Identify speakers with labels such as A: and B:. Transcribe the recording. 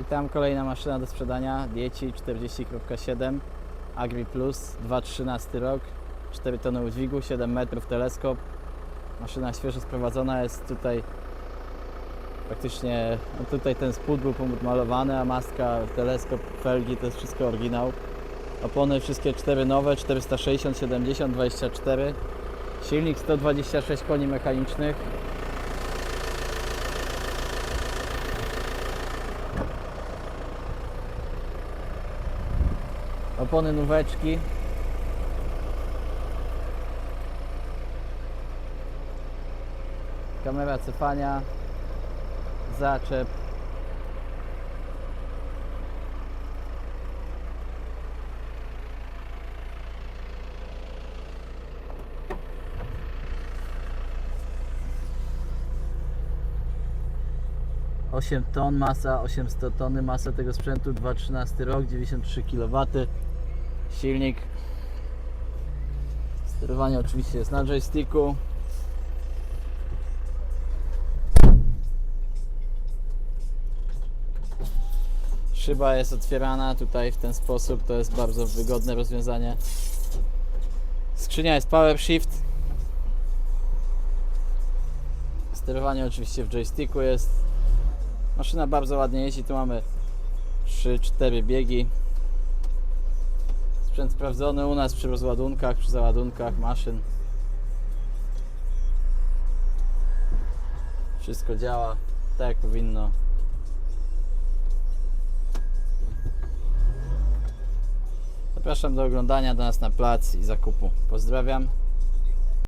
A: I tam kolejna maszyna do sprzedania, Dieci 40.7 Agri Plus 2013 rok. 4 tony udźwigu, 7 metrów teleskop. Maszyna świeżo sprowadzona jest tutaj praktycznie, no tutaj ten spód był malowany, a maska, teleskop, felgi to jest wszystko oryginał. Opony wszystkie 4 nowe, 460, 70, 24 Silnik 126 koni mechanicznych Opony nóweczki. Kamera cofania. Zaczep. Osiem ton masa, 800 tony masa tego sprzętu, 2.13 rok, 93 kW. Silnik. Sterowanie oczywiście jest na joysticku. Szyba jest otwierana tutaj w ten sposób, to jest bardzo wygodne rozwiązanie. Skrzynia jest power shift. Sterowanie oczywiście w joysticku jest. Maszyna bardzo ładnie jeździ, tu mamy 3-4 biegi. Sprzęt sprawdzony u nas przy rozładunkach, przy załadunkach maszyn. Wszystko działa tak jak powinno. Zapraszam do oglądania do nas na plac i zakupu. Pozdrawiam.